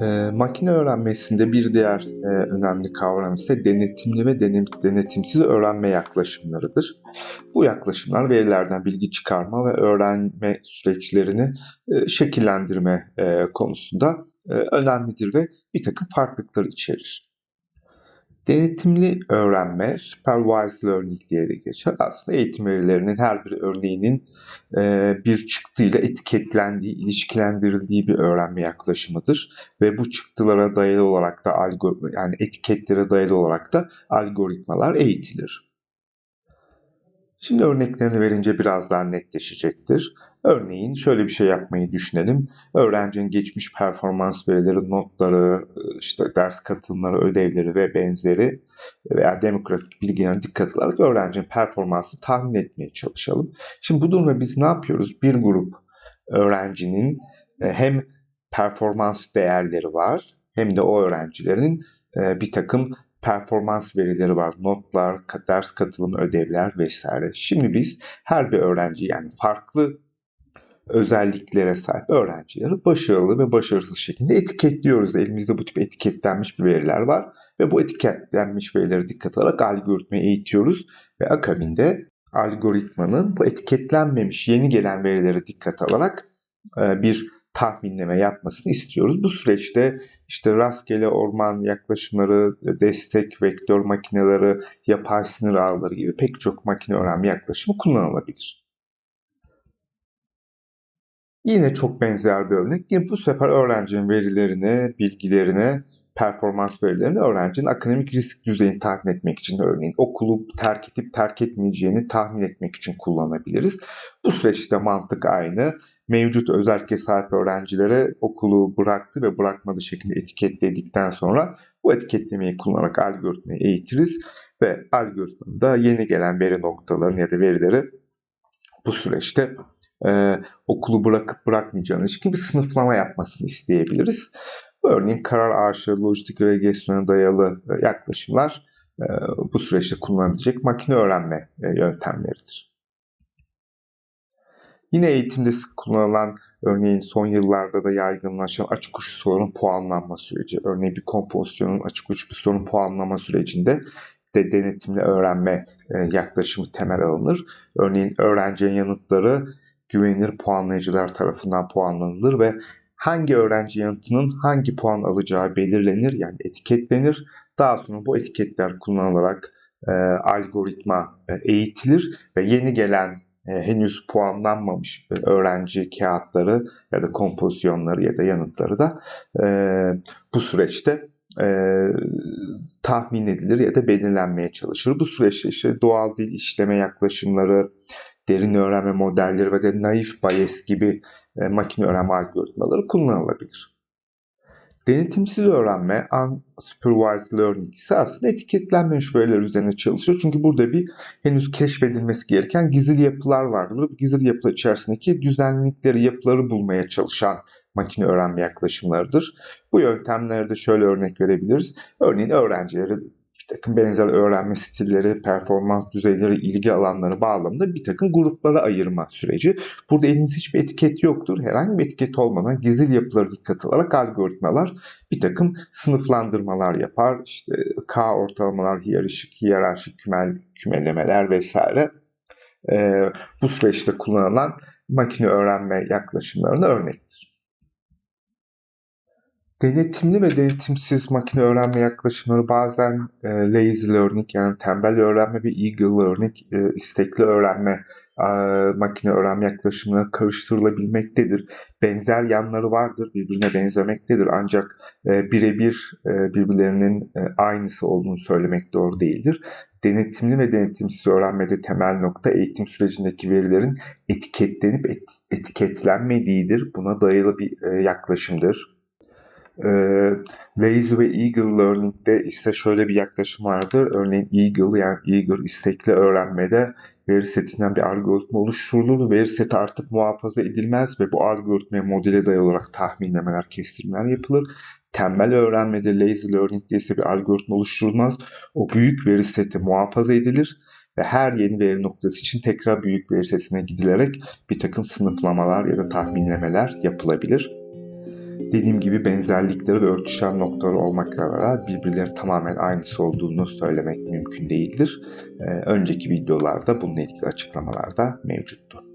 Eee, makine öğrenmesinde bir diğer eee, önemli kavram ise denetimli ve denem- denetimsiz öğrenme yaklaşımlarıdır. Bu yaklaşımlar verilerden bilgi çıkarma ve öğrenme süreçlerini eee, şekillendirme eee, konusunda eee, önemlidir ve bir takım farklılıklar içerir. Denetimli öğrenme, supervised learning diye de geçer. Aslında eğitim verilerinin her bir örneğinin e, bir çıktıyla etiketlendiği, ilişkilendirildiği bir öğrenme yaklaşımıdır. Ve bu çıktılara dayalı olarak da yani etiketlere dayalı olarak da algoritmalar eğitilir. Şimdi örneklerini verince biraz daha netleşecektir. Örneğin şöyle bir şey yapmayı düşünelim. Öğrencinin geçmiş performans verileri, notları, işte ders katılımları, ödevleri ve benzeri veya demografik bilgilerine dikkat alarak öğrencinin performansını tahmin etmeye çalışalım. Şimdi bu durumda biz ne yapıyoruz? Bir grup öğrencinin e, hem performans değerleri var hem de o öğrencilerin e, bir takım performans verileri var. Notlar, ders katılımı, ödevler vesaire. Şimdi biz her bir öğrenci yani farklı özelliklere sahip öğrencileri başarılı ve başarısız şekilde etiketliyoruz. Elimizde bu tip etiketlenmiş bir veriler var ve bu etiketlenmiş verileri dikkat alarak algoritmayı eğitiyoruz ve akabinde algoritmanın bu etiketlenmemiş yeni gelen verilere dikkat alarak e, bir tahminleme yapmasını istiyoruz. Bu süreçte işte rastgele orman yaklaşımları, destek vektör makineleri, yapay sinir ağları gibi pek çok makine öğrenme yaklaşımı kullanılabilir. Yine çok benzer bir örnek. Yine bu sefer öğrencinin verilerini, bilgilerini, performans verilerini öğrencinin akademik risk düzeyini tahmin etmek için örneğin okulu terk edip terk etmeyeceğini tahmin etmek için kullanabiliriz. Bu süreçte mantık aynı. Mevcut özelliğe sahip öğrencilere okulu bıraktı ve bırakmadığı şekilde etiketledikten sonra bu etiketlemeyi kullanarak algoritmayı eğitiriz ve algoritmada yeni gelen veri noktalarını ya da verileri bu süreçte e, okulu bırakıp bırakmayacağına ilişkin bir sınıflama yapmasını isteyebiliriz. Örneğin karar ağaçları, lojistik regresyona dayalı e, yaklaşımlar e, bu süreçte kullanılabilecek makine öğrenme e, yöntemleridir. Yine eğitimde sık kullanılan örneğin son yıllarda da yaygınlaşan açık uçlu sorunun puanlanma süreci. Örneğin bir kompozisyonun açık uçlu sorun puanlama sürecinde de denetimli öğrenme yaklaşımı temel alınır. Örneğin öğrencinin yanıtları güvenilir puanlayıcılar tarafından puanlanılır ve hangi öğrenci yanıtının hangi puan alacağı belirlenir yani etiketlenir. Daha sonra bu etiketler kullanılarak e, algoritma e, eğitilir ve yeni gelen e, henüz puanlanmamış e, öğrenci kağıtları ya da kompozisyonları ya da yanıtları da e, bu süreçte e, tahmin edilir ya da belirlenmeye çalışır. Bu süreçte işte doğal dil işleme yaklaşımları, derin öğrenme modelleri ve de naif bias gibi e, makine öğrenme algoritmaları kullanılabilir. Denetimsiz öğrenme, unsupervised learning ise aslında etiketlenmemiş veriler üzerine çalışır. Çünkü burada bir henüz keşfedilmesi gereken gizli yapılar vardır. Bu gizli yapılar içerisindeki düzenlilikleri, yapıları bulmaya çalışan makine öğrenme yaklaşımlarıdır. Bu yöntemlerde şöyle örnek verebiliriz. Örneğin öğrencileri takım benzer öğrenme stilleri, performans düzeyleri, ilgi alanları bağlamında bir takım gruplara ayırma süreci. Burada elinizde hiçbir etiket yoktur. Herhangi bir etiket olmadan gizli yapıları dikkat alarak algoritmalar bir takım sınıflandırmalar yapar. İşte K ortalamalar, hiyerarşik, hiyerarşik kümel, kümelemeler vesaire. Ee, bu süreçte kullanılan makine öğrenme yaklaşımlarına örnektir. Denetimli ve denetimsiz makine öğrenme yaklaşımları bazen e, lazy learning yani tembel öğrenme ve eager learning, e, istekli öğrenme e, makine öğrenme yaklaşımına karıştırılabilmektedir. Benzer yanları vardır, birbirine benzemektedir ancak e, birebir e, birbirlerinin e, aynısı olduğunu söylemek doğru değildir. Denetimli ve denetimsiz öğrenmede temel nokta eğitim sürecindeki verilerin etiketlenip et, etiketlenmediğidir. Buna dayalı bir e, yaklaşımdır. E, lazy ve eager learning'de ise şöyle bir yaklaşım vardır. Örneğin eager yani eager istekli öğrenmede veri setinden bir algoritma oluşturulur. Veri seti artık muhafaza edilmez ve bu algoritmaya modele dayalı olarak tahminlemeler, kestirmeler yapılır. Tembel öğrenmede lazy learning ise bir algoritma oluşturulmaz. O büyük veri seti muhafaza edilir ve her yeni veri noktası için tekrar büyük veri setine gidilerek bir takım sınıflamalar ya da tahminlemeler yapılabilir. Dediğim gibi benzerlikleri ve örtüşen noktaları olmakla beraber birbirleri tamamen aynısı olduğunu söylemek mümkün değildir. Ee, önceki videolarda bununla ilgili açıklamalar da mevcuttu.